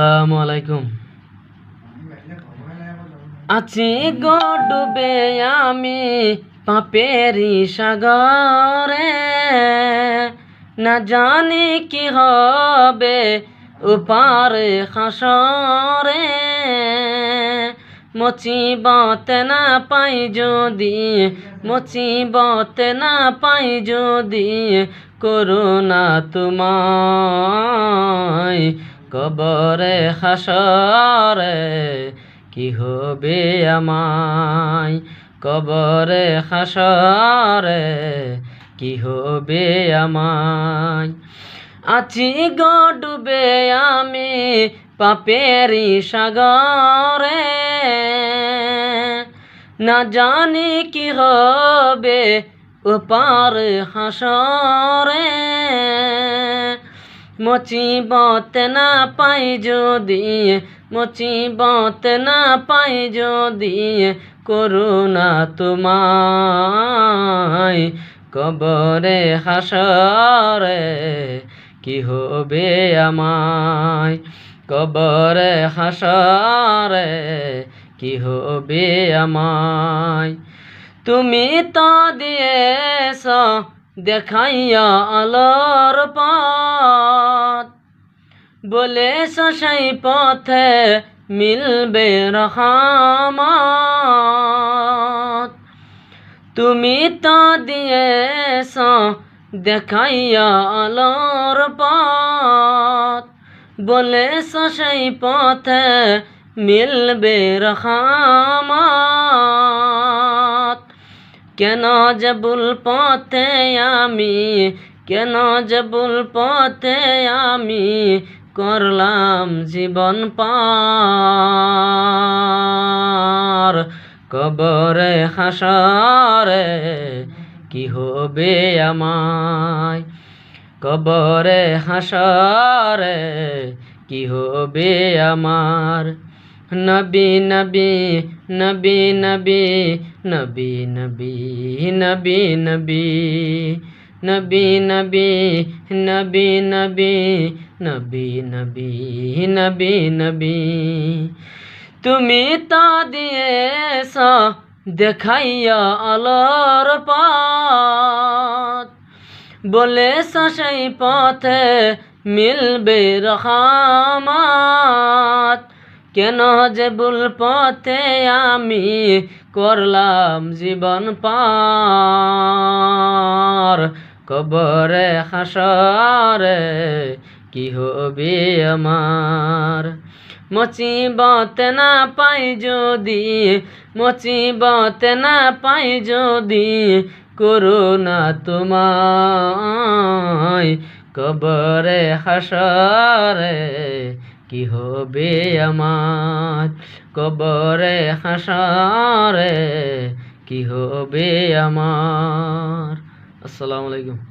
আসসালামু আছি গো ডুবে আমি পাপেরি সাগরে। না জানি কি হবে উপারে হাসরে। মুচিবত না পাই যদি মুচিবত না পাই যদি করুণা তোমায়। কবরে হাসরে কি হবে আমায়? কবরে হাসরে কি হবে আমায়? আছি গো ডুবে আমি পাপেরি সাগরে। না জানি কি হবে উপার হাসরে মুচিবত না পাই যদি মুচিবত না পাই যদি করুণা তোমায় কবরে হাসরে কি হবে আমায়? কবরে হাসরে কি হবে আমায়? তুমি তো দিয়েছ দেখাইয়া আলোর পথ। বলেছ সেই পথে মিলবে রহমত। তুমি তো দিয়েছ দেখাইয়া আলোর পথ। বলেছ সেই পথে মিলবে রহমত। কেন জবুল পথে আমি? কেন জবুল পথে আমি করলাম জীবন পার? কবরে হাসরে কি হবে আমায়? কবরে হাসরে কি হবে আমার? নবী নবী নবী নবী নবী নবী নবী নবী নবী নবী নবী নবী নবী নবী নবী নবী তুমি তো দিয়েছ দেখাইয়া আলোর পথ বলেছ সেই পথে মিলবে রহমত কেন যে ভুল পথে আমি করলাম জীবন পার? কবরে হাসরে কি হবে আমার? মুচিবত না পাই যদি মুচিবত না পাই যদি করুণা তোমায়। কবরে হাসরে কি হবে আমার? কবরে হাসারে কি হবে আমার? আসসালামু আলাইকুম।